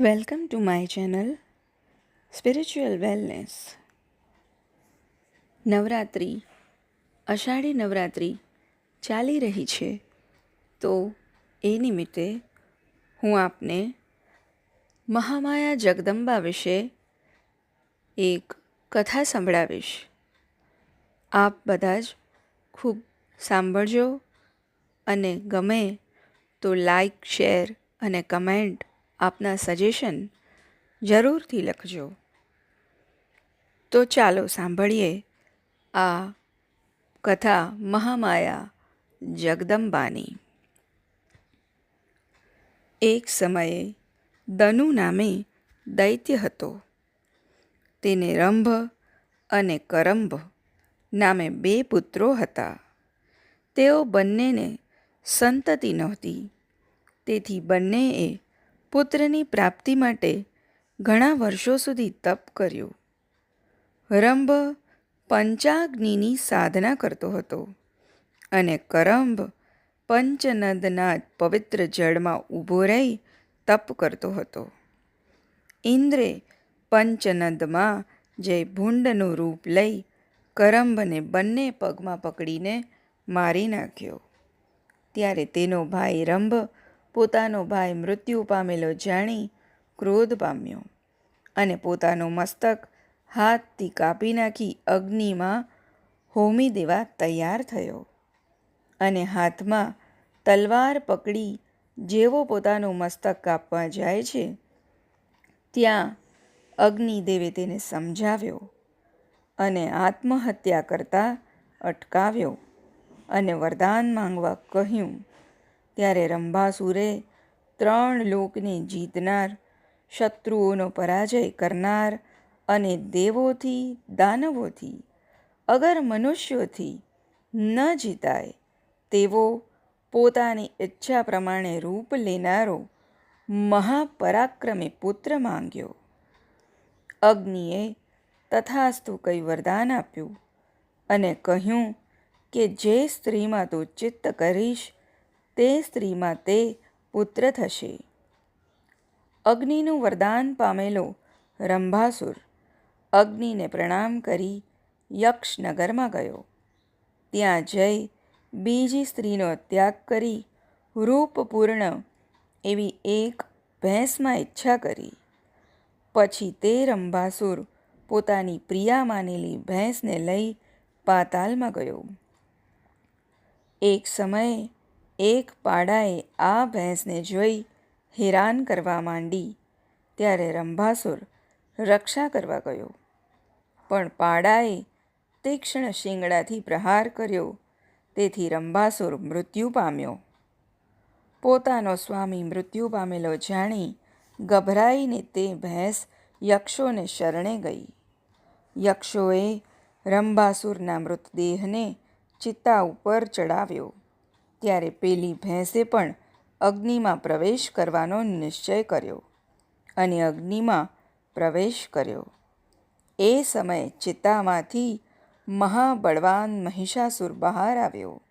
Welcome to my channel spiritual wellness Navratri, અષાઢી નવરાત્રિ ચાલી રહી છે, તો એ નિમિત્તે હું આપને મહામાયા જગદંબા વિશે એક કથા સંભળાવીશ. આપ બધા જ ખૂબ સાંભળજો અને ગમે તો લાઈક શેર અને કમેન્ટ આપના સજેશન જરૂરથી લખજો. તો ચાલો સાંભળીએ આ કથા મહામાયા જગદંબાની. એક સમયે દનુ નામે દૈત્ય હતો. તેને રંભ અને કરંભ નામે બે પુત્રો હતા. તેઓ બંનેને સંતતિ નહોતી. તેથી બંનેએ પુત્રની પ્રાપ્તિ માટે ઘણા વર્ષો સુધી તપ કર્યું. રંભ પંચાગ્નિની સાધના કરતો હતો અને કરંભ પંચનદના પવિત્ર જળમાં ઊભો રહી તપ કરતો હતો. ઇન્દ્રે પંચનદમાં જે ભૂંડનું રૂપ લઈ કરંભને બંને પગમાં પકડીને મારી નાખ્યો. ત્યારે તેનો ભાઈ રંભ પોતાનો ભાઈ મૃત્યુ પામેલો જાણી ક્રોધ પામ્યો અને પોતાનું મસ્તક હાથથી કાપી નાખી અગ્નિમાં હોમી દેવા તૈયાર થયો અને હાથમાં તલવાર પકડી જેવો પોતાનું મસ્તક કાપવા જાય છે, ત્યાં અગ્નિદેવે તેને સમજાવ્યો અને આત્મહત્યા કરતા અટકાવ્યો અને વરદાન માંગવા કહ્યું ત્યારે રંભાસુરે ત્રણ લોકને જીતનાર, શત્રુઓનો પરાજય કરનાર અને દેવોથી, દાનવોથી, અગર મનુષ્યોથી ન જીતાય, તેવો પોતાની ઈચ્છા પ્રમાણે રૂપ લેનારો મહાપરાક્રમે પુત્ર માંગ્યો. અગ્નિએ તથાસ્તુ કઈ વરદાન આપ્યું અને કહ્યું કે, જે સ્ત્રીમાં તું ચિત્ત કરીશ તે સ્ત્રીમાં તે પુત્ર થશે. અગ્નિનું વરદાન પામેલો રંભાસુર અગ્નિને પ્રણામ કરી યક્ષનગરમાં ગયો. ત્યાં જઈ બીજી સ્ત્રીનો ત્યાગ કરી રૂપપૂર્ણ એવી એક ભેંસમાં ઈચ્છા કરી. પછી તે રંભાસુર પોતાની પ્રિયા માનેલી ભેંસને લઈ પાતાલમાં ગયો. એક સમયે એક પાડાએ આ ભેંસને જોઈ હેરાન કરવા માંડી. ત્યારે રંભાસુર રક્ષા કરવા ગયો. પણ પાડાએ તીક્ષ્ણ શિંગડાથી પ્રહાર કર્યો. તેથી રંભાસુર મૃત્યુ પામ્યો. પોતાનો સ્વામી મૃત્યુ પામેલો જાણી ગભરાઈને તે ભેંસ યક્ષોને શરણે ગઈ. યક્ષોએ રંભાસુરના મૃતદેહને ચિત્તા ઉપર ચડાવ્યો. ત્યારે પેલી ભેંસે પણ અગ્નિમાં પ્રવેશ કરવાનો નિશ્ચય કર્યો અને અગ્નિમાં પ્રવેશ કર્યો. એ સમયે ચિત્તામાંથી મહાબળવાન મહિષાસુર બહાર આવ્યો.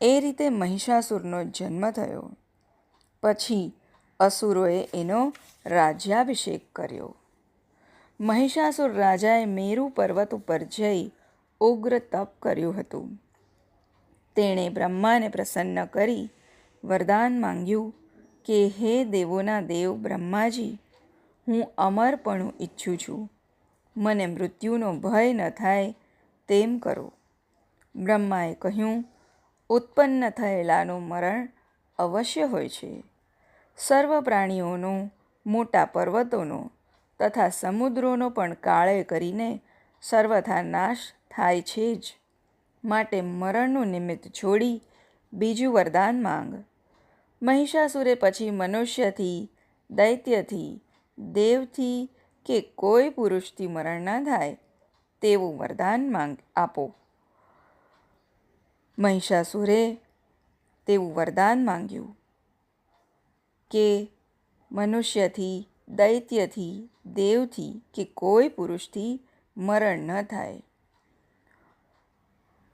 એ રીતે મહિષાસુરનો જન્મ થયો. પછી અસુરોએ એનો રાજ્યાભિષેક કર્યો. મહિષાસુર રાજાએ મેરુ પર્વત ઉપર જઈ ઉગ્ર તપ કર્યું હતું. તેણે બ્રહ્માને પ્રસન્ન કરી વરદાન માંગ્યું કે, હે દેવોના દેવ બ્રહ્માજી, હું અમરપણું ઈચ્છું છું. મને મૃત્યુનો ભય ન થાય તેમ કરો. બ્રહ્માએ કહ્યું, ઉત્પન્ન થયેલાનું મરણ અવશ્ય હોય છે. સર્વ પ્રાણીઓનો, મોટા પર્વતોનો તથા સમુદ્રોનો પણ કાળે કરીને સર્વથા નાશ થાય છે જ. માટે મરણનું નિમિત્ત છોડી બીજું વરદાન માંગ. મહિષાસુરે પછી મનુષ્યથી, દૈત્યથી, દેવથી કે કોઈ પુરુષથી મરણ ના થાય તેવું વરદાન માંગ આપો. મહિષાસુરે તેવું વરદાન માંગ્યું કે મનુષ્યથી, દૈત્યથી, દેવથી કે કોઈ પુરુષથી મરણ ન થાય.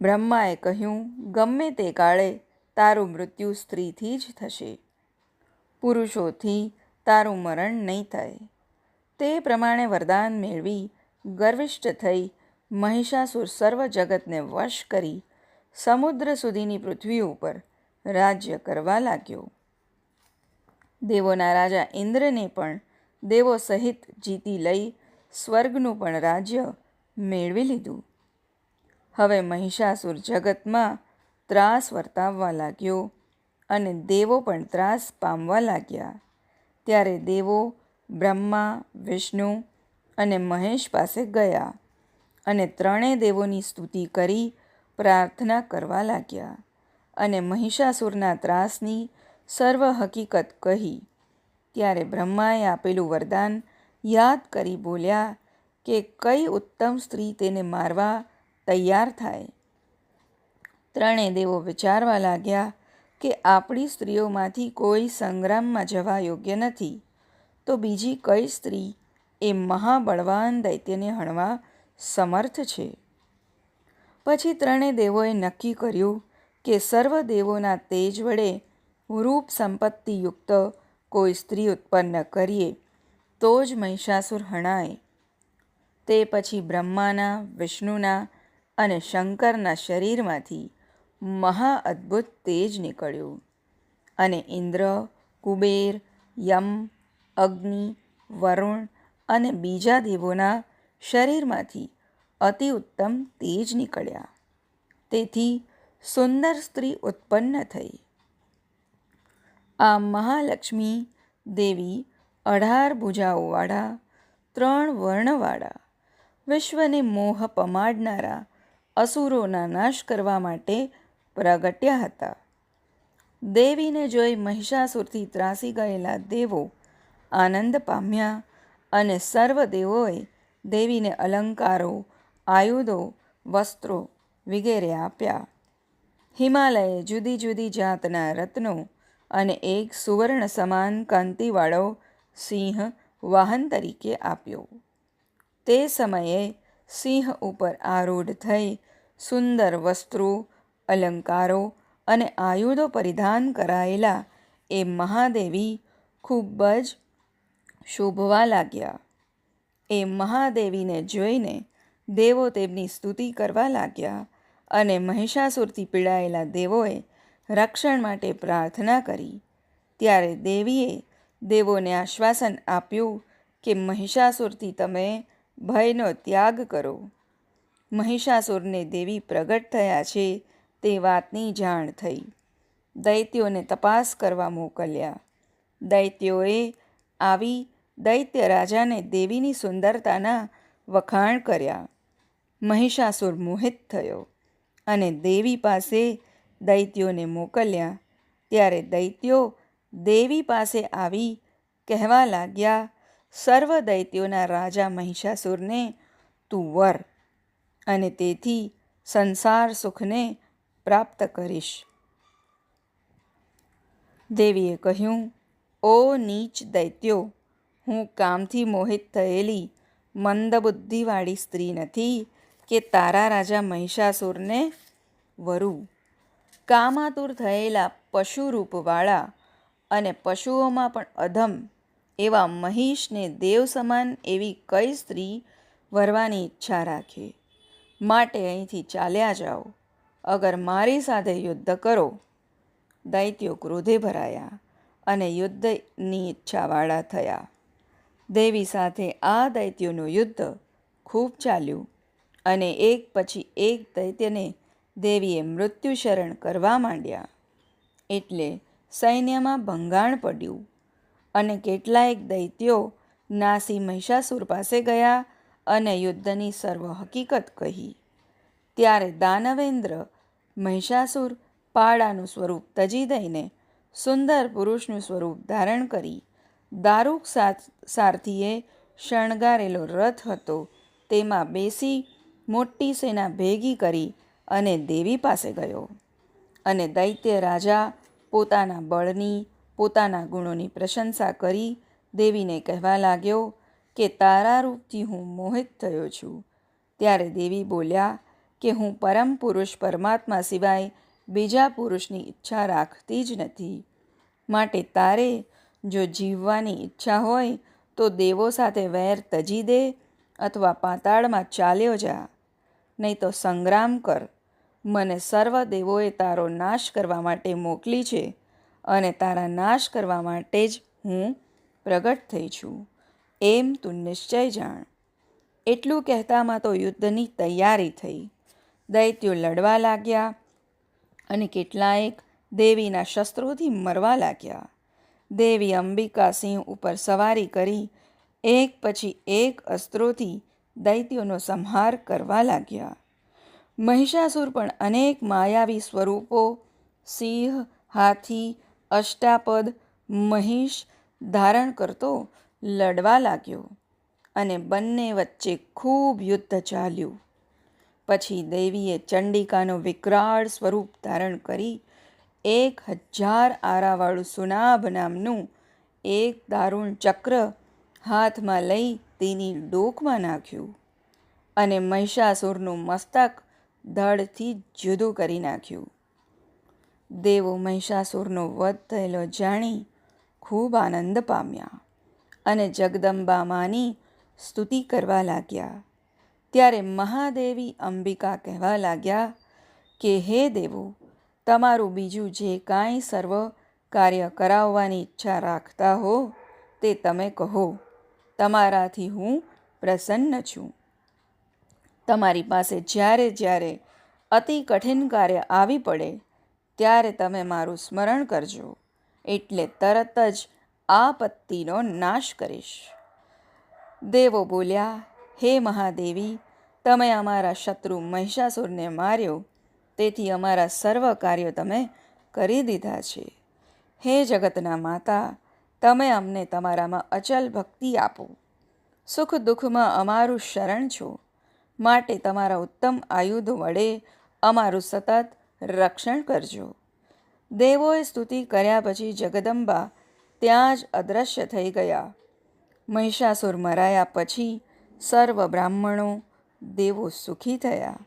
બ્રહ્માએ કહ્યું, ગમે તે કાળે તારું મૃત્યુ સ્ત્રીથી જ થશે. પુરુષોથી તારું મરણ નહીં થાય. તે પ્રમાણે વરદાન મેળવી ગર્વિષ્ઠ થઈ મહિષાસુર સર્વ જગતને વશ કરી સમુદ્ર સુધીની પૃથ્વી ઉપર રાજ્ય કરવા લાગ્યો. દેવોના રાજા ઇન્દ્રને પણ દેવો સહિત જીતી લઈ સ્વર્ગનું પણ રાજ્ય મેળવી લીધું. હવે મહિષાસુર જગતમાં ત્રાસ વર્તાવવા લાગ્યો અને દેવો પણ ત્રાસ પામવા લાગ્યા. ત્યારે દેવો બ્રહ્મા, વિષ્ણુ અને મહેશ પાસે ગયા અને ત્રણેય દેવોની સ્તુતિ કરી પ્રાર્થના કરવા લાગ્યા અને મહિષાસુરના ત્રાસની સર્વ હકીકત કહી. ત્યારે બ્રહ્માએ આપેલું વરદાન યાદ કરી બોલ્યા કે કઈ ઉત્તમ સ્ત્રી તેને મારવા તૈયાર થાય. ત્રણેય દેવો વિચારવા લાગ્યા કે આપણી સ્ત્રીઓમાંથી કોઈ સંગ્રામમાં જવા યોગ્ય નથી. તો બીજી કઈ સ્ત્રી એ મહાબળવાન દૈત્યને હણવા સમર્થ છે? પછી ત્રણેય દેવોએ નક્કી કર્યું કે સર્વ દેવોના તેજ વડે રૂપ સંપત્તિયુક્ત કોઈ સ્ત્રી ઉત્પન્ન કરીએ, તો જ મહિષાસુર હણાય. તે પછી બ્રહ્માના, વિષ્ણુના અને શંકરના શરીરમાંથી મહા અદ્ભુત તેજ નીકળ્યું. અને ઇન્દ્ર, કુબેર, યમ, અગ્નિ, વરુણ અને બીજા દેવોના શરીરમાંથી અતિ ઉત્તમ તેજ નીકળ્યા. તેથી સુંદર સ્ત્રી ઉત્પન્ન થઈ. આ મહાલક્ષ્મી દેવી અઢાર ભુજાઓવાળા, ત્રણ વર્ણવાળા, વિશ્વને મોહ પમાડનારા અસુરોના નાશ કરવા માટે પ્રગટ્યા હતા. દેવીને જોઈ મહિષાસુરથી ત્રાસી ગયેલા દેવો આનંદ પામ્યા અને સર્વ દેવોએ દેવીને અલંકારો, આયુધો, વસ્ત્રો વગેરે આપ્યા. હિમાલયે જુદી જુદી જાતના રત્નો અને એક સુવર્ણ સમાન કાંતિવાળો સિંહ વાહન તરીકે આપ્યો. તે સમયે સિંહ ઉપર આરૂઢ થઈ સુંદર વસ્ત્રો, અલંકારો અને આયુધો પરિધાન કરાયેલા એ મહાદેવી ખૂબ જ શોભવા લાગ્યા. એ મહાદેવીને જોઈને દેવો તેમની સ્તુતિ કરવા લાગ્યા અને મહિષાસુરથી પીડાયેલા દેવોએ રક્ષણ માટે પ્રાર્થના કરી. ત્યારે દેવીએ દેવોને આશ્વાસન આપ્યું કે મહિષાસુરથી તમે ભયનો ત્યાગ કરો. મહિષાસુરને દેવી પ્રગટ થયા છે તે વાતની જાણ થઈ. દૈત્યોને તપાસ કરવા મોકલ્યા. દૈત્યોએ આવી દૈત્ય રાજાને દેવીની સુંદરતાના વખાણ કર્યા. મહિષાસુર મોહિત થયો અને દેવી પાસે દૈત્યોને મોકલ્યા. ત્યારે દૈત્યો દેવી પાસે આવી કહેવા લાગ્યા સર્વ દૈત્યોના રાજા મહિષાસુરને તું વર અને તેથી સંસાર સુખને પ્રાપ્ત કરીશ. દેવીએ કહ્યું, ઓ નીચ દૈત્યો, હું કામથી મોહિત થયેલી મંદબુદ્ધિવાળી સ્ત્રી નથી કે તારા રાજા મહિષાસુરને વરું. કામાતુર થયેલા પશુરૂપવાળા અને પશુઓમાં પણ અધમ એવા મહિષને દેવ સમાન એવી કઈ સ્ત્રી વરવાની ઈચ્છા રાખે? માટે અહીંથી ચાલ્યા જાઓ. અગર મારી સાથે યુદ્ધ કરો. દૈત્યો ક્રોધે ભરાયા અને યુદ્ધની ઈચ્છાવાળા થયા. દેવી સાથે આ દૈત્યોનું યુદ્ધ ખૂબ ચાલ્યું અને એક પછી એક દૈત્યને દેવીએ મૃત્યુ શરણ કરવા માંડ્યા. એટલે સૈન્યમાં ભંગાણ પડ્યું. અને કેટલાયક દૈત્યો નાસી મહિષાસુર પાસે ગયા અને યુદ્ધની સર્વ હકીકત કહી. ત્યારે દાનવેન્દ્ર મહિષાસુર પાડાનું સ્વરૂપ તજી દઈને સુંદર પુરુષનું સ્વરૂપ ધારણ કરી દારૂક સારથીએ શણગારેલો રથ હતો તેમાં બેસી મોટી સેના ભેગી કરી અને દેવી પાસે ગયો અને દૈત્ય રાજા પોતાના બળની પોતાના ગુણોની પ્રશંસા કરી દેવીને કહેવા લાગ્યો કે તારા રૂપથી હું મોહિત થયો છું. ત્યારે દેવી બોલ્યા કે હું પરમ પુરુષ પરમાત્મા સિવાય બીજા પુરુષની ઈચ્છા રાખતી જ નથી. માટે તારે જો જીવવાની ઈચ્છા હોય તો દેવો સાથે વેર તજી દે અથવા પાતાળમાં ચાલ્યો જા. નહીં તો સંગ્રામ કર. મને સર્વ દેવોએ તારો નાશ કરવા માટે મોકલી છે. અને તારા નાશ કરવા માટે જ હું પ્રગટ થઈ છું. એમ તું નિશ્ચય જાણ. એટલું કહેતામાં તો યુદ્ધની તૈયારી થઈ. દૈત્યો લડવા લાગ્યા અને કેટલાયક દેવીના શસ્ત્રોથી મરવા લાગ્યા. દેવી અંબિકા સિંહ ઉપર સવારી કરી, એક પછી એક અસ્ત્રોથી દૈત્યોનો સંહાર કરવા લાગ્યા. મહિષાસુર પણ અનેક માયાવી સ્વરૂપો, સિંહ, હાથી અષ્ટાપદ મહિષ ધારણ કરતો લડવા લાગ્યો અને બંને વચ્ચે ખૂબ યુદ્ધ ચાલ્યું. પછી દેવીએ ચંડિકાનું વિકરાળ સ્વરૂપ ધારણ કરી એક હજાર આરાવાળું સુનાભ નામનું એક દારૂણ ચક્ર હાથમાં લઈ તેની ડોકમાં નાખ્યું અને મહિષાસુરનું મસ્તક ધડથી જુદું કરી નાખ્યું. દેવો મહિષાસુરનો વધ થયેલો જાણી ખૂબ આનંદ પામ્યા અને જગદંબા માની સ્તુતિ કરવા લાગ્યા. ત્યારે મહાદેવી અંબિકા કહેવા લાગ્યા કે, હે દેવો, તમારું બીજું જે કાંઈ સર્વ કાર્ય કરાવવાની ઈચ્છા રાખતા હો તે તમે કહો. તમારાથી હું પ્રસન્ન છું. તમારી પાસે જ્યારે જ્યારે અતિ કઠિન કાર્ય આવી પડે ત્યારે તમે મારું સ્મરણ કરજો, એટલે તરત જ આપત્તિનો નાશ કરીશ. દેવો બોલ્યા, હે મહાદેવી, તમે અમારા શત્રુ મહિષાસુરને માર્યો, તેથી અમારા સર્વ કાર્યો તમે કરી દીધા છે. હે જગતના માતા, તમે અમને તમારામાં અચલ ભક્તિ આપો. સુખ દુઃખમાં અમારું શરણ છો. માટે તમારા ઉત્તમ આયુધ વડે અમારું સતત રક્ષણ કરજો. દેવોએ સ્તુતિ કર્યા પછી જગદંબા ત્યાં જ અદૃશ્ય થઈ ગયા. મહિષાસુર મરાયા પછી સર્વ બ્રાહ્મણો દેવો સુખી થયા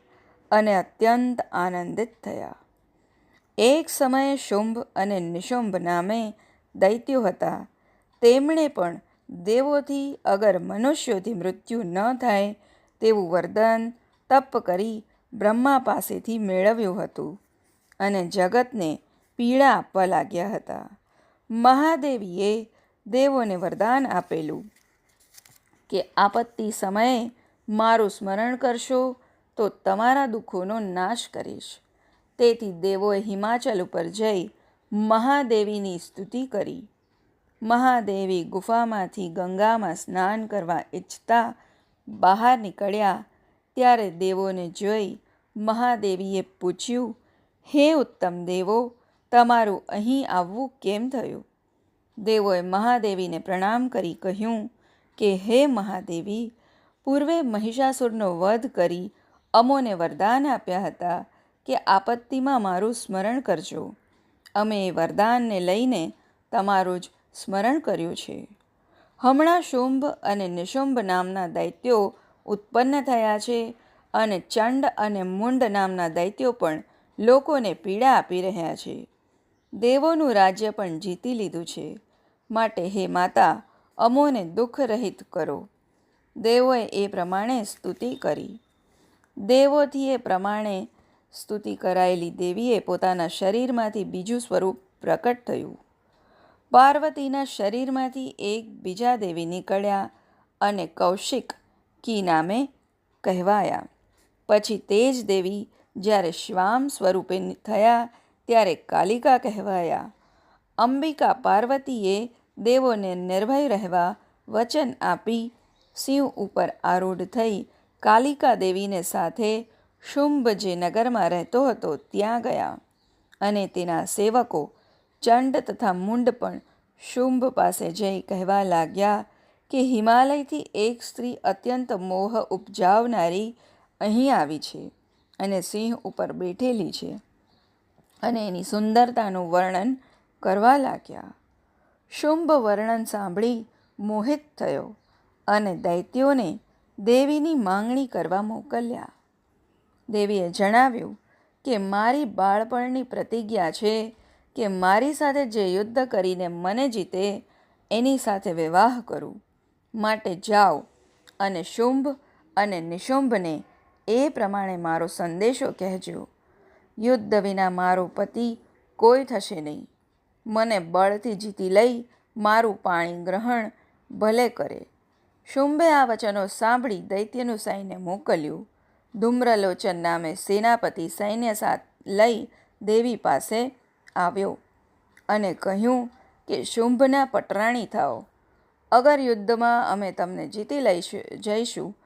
અને અત્યંત આનંદિત થયા. એક સમયે શુંભ અને નિશુંભ નામે દૈત્યો હતા. તેમણે પણ દેવોથી અગર મનુષ્યોથી મૃત્યુ ન થાય તેવું વરદાન તપ કરી બ્રહ્મા પાસેથી મેળવ્યું હતું. અને જગતને પીડા આપવા લાગ્યા હતા. મહાદેવીએ દેવોને વરદાન આપેલું કે આપત્તિ સમયે મારું સ્મરણ કરશો તો તમારા દુઃખોનો નાશ કરીશ. તેથી દેવોએ હિમાચલ ઉપર જઈ મહાદેવીની સ્તુતિ કરી. મહાદેવી ગુફામાંથી ગંગામાં સ્નાન કરવા ઈચ્છતા બહાર નીકળ્યા ત્યારે દેવોને જોઈ મહાદેવીએ પૂછ્યું હે ઉત્તમ દેવો, તમારું અહીં આવવું કેમ થયું? દેવોએ મહાદેવીને પ્રણામ કરી કહ્યું કે, હે મહાદેવી, પૂર્વે મહિષાસુરનો વધ કરી અમોને વરદાન આપ્યા હતા કે આપત્તિમાં મારું સ્મરણ કરજો. અમે એ વરદાનને લઈને તમારું જ સ્મરણ કર્યું છે. હમણાં શુંભ અને નિશુંભ નામના દૈત્યો ઉત્પન્ન થયા છે અને ચંડ અને મુંડ નામના દૈત્યો પણ લોકોને પીડા આપી રહ્યા છે. દેવોનું રાજ્ય પણ જીતી લીધું છે. માટે હે માતા, અમોને દુઃખ રહિત કરો. દેવોએ એ પ્રમાણે સ્તુતિ કરી. દેવોથી એ પ્રમાણે સ્તુતિ કરાયેલી દેવીએ પોતાના શરીરમાંથી બીજું સ્વરૂપ પ્રકટ થયું. પાર્વતીના શરીરમાંથી એક બીજા દેવી નીકળ્યા અને કૌશિક કી નામે કહેવાયા. પછી તે જ દેવી જ્યારે શ્વામ સ્વરૂપે થયા, ત્યારે કાલિકા કહેવાયા. અંબિકા પાર્વતીએ દેવોને નિર્ભય રહેવા વચન આપી સિંહ ઉપર આરૂઢ થઈ કાલિકા દેવીને સાથે શુંભ જે નગરમાં રહેતો હતો ત્યાં ગયા અને તેના સેવકો ચંડ તથા મુંડ પણ શુંભ પાસે જઈ કહેવા લાગ્યા કે હિમાલયથી એક સ્ત્રી અત્યંત મોહ ઉપજાવનારી અહીં આવી છે. અને સિંહ ઉપર બેઠેલી છે અને એની સુંદરતાનું વર્ણન કરવા લાગ્યા. શુંભ વર્ણન સાંભળી મોહિત થયો અને દૈત્યોને દેવીની માંગણી કરવા મોકલ્યા. દેવીએ જણાવ્યું કે, મારી બાળપણની પ્રતિજ્ઞા છે કે મારી સાથે જે યુદ્ધ કરીને મને જીતે એની સાથે વિવાહ કરું. માટે જાઓ અને શુંભ અને નિશુંભને એ પ્રમાણે મારો સંદેશો કહેજો. યુદ્ધ વિના મારો પતિ કોઈ થશે નહીં. મને બળથી જીતી લઈ મારું પાણી ગ્રહણ ભલે કરે. શુંભે આ વચનો સાંભળી દૈત્યનું સૈન્ય મોકલ્યું. ધૂમ્રલોચન નામે સેનાપતિ સૈન્ય સાથ લઈ દેવી પાસે આવ્યો અને કહ્યું કે, શુંભના પટરાણી થાઓ. અગર યુદ્ધમાં અમે તમને જીતી લઈશું, જઈશું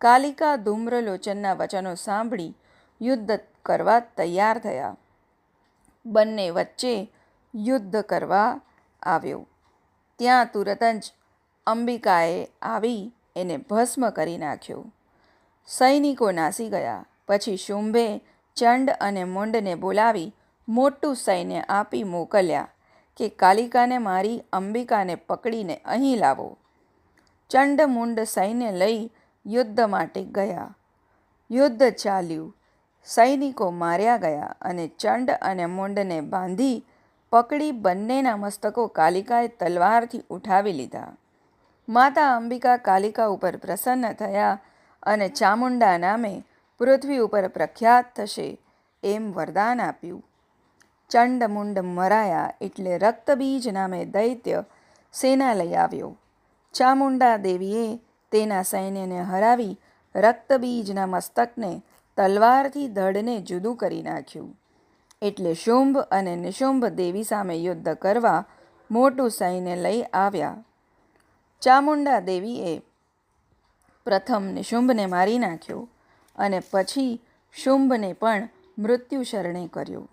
કાલિકા ધૂમ્રલોચનના વચનો સાંભળી યુદ્ધ કરવા તૈયાર થયા. બંને વચ્ચે યુદ્ધ કરવા આવ્યો. ત્યાં તુરત જ અંબિકાએ આવી એને ભસ્મ કરી નાખ્યો. સૈનિકો નાસી ગયા. પછી શુંભે ચંડ અને મુંડને બોલાવી મોટું સૈન્ય આપી મોકલ્યા કે કાલિકાને મારી અંબિકાને પકડીને અહીં લાવો. ચંડ મુંડ સૈન્ય લઈ યુદ્ધ માટે ગયા. યુદ્ધ ચાલ્યું. સૈનિકો માર્યા ગયા અને ચંડ અને મુંડને બાંધી પકડી બંનેના મસ્તકો કાલિકાએ તલવારથી ઉઠાવી લીધા. માતા અંબિકા કાલિકા ઉપર પ્રસન્ન થયા અને ચામુંડા નામે પૃથ્વી ઉપર પ્રખ્યાત થશે એમ વરદાન આપ્યું. ચંડમુંડ મરાયા એટલે રક્તબીજ નામે દૈત્ય સેના લઈ આવ્યો. ચામુંડા દેવીએ તેના સૈન્યને હરાવી રક્તબીજના મસ્તકને તલવારથી ધડને જુદું કરી નાખ્યું. એટલે શુંભ અને નિશુંભ દેવી સામે યુદ્ધ કરવા મોટું સૈન્ય લઈ આવ્યા. ચામુંડા દેવીએ પ્રથમ નિશુંભને મારી નાખ્યો અને પછી શુંભને પણ મૃત્યુ શરણે કર્યો.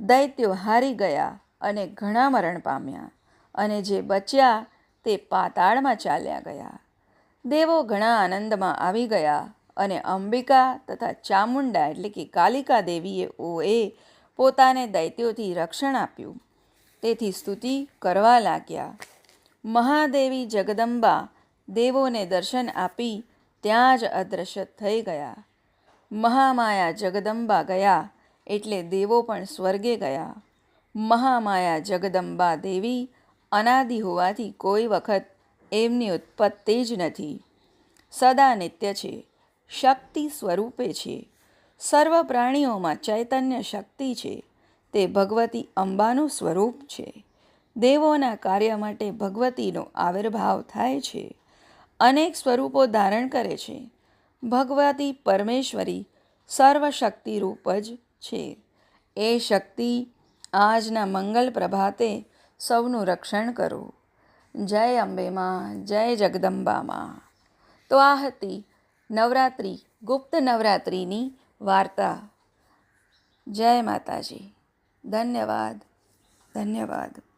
દૈત્યો હારી ગયા અને ઘણા મરણ પામ્યા અને જે બચ્યા તે પાતાળમાં ચાલ્યા ગયા. દેવો ઘણા આનંદમાં આવી ગયા અને અંબિકા તથા ચામુંડા એટલે કે કાલિકા દેવીએ ઓએ પોતાને દૈત્યોથી રક્ષણ આપ્યું. તેથી સ્તુતિ કરવા લાગ્યા. મહાદેવી જગદંબા દેવોને દર્શન આપી ત્યાં જ અદૃશ્ય થઈ ગયા. મહામાયા જગદંબા ગયા એટલે દેવો પણ સ્વર્ગે ગયા. મહામાયા જગદંબા દેવી અનાદિ હોવાથી કોઈ વખત એમની ઉત્પત્તિ જ નથી. સદા નિત્ય છે. શક્તિ સ્વરૂપે છે. સર્વ પ્રાણીઓમાં ચૈતન્ય શક્તિ છે. તે ભગવતી અંબાનું સ્વરૂપ છે. દેવોના કાર્ય માટે ભગવતીનો આવિર્ભાવ થાય છે. અનેક સ્વરૂપો ધારણ કરે છે. ભગવતી પરમેશ્વરી સર્વશક્તિરૂપ જ છે. એ શક્તિ આજના મંગલ પ્રભાતે સૌનું રક્ષણ કરો. જય અંબેમાં જય જગદંબામાં તો આ હતી નવરાત્રિ, ગુપ્ત નવરાત્રિની વાર્તા. જય માતાજી. ધન્યવાદ. ધન્યવાદ.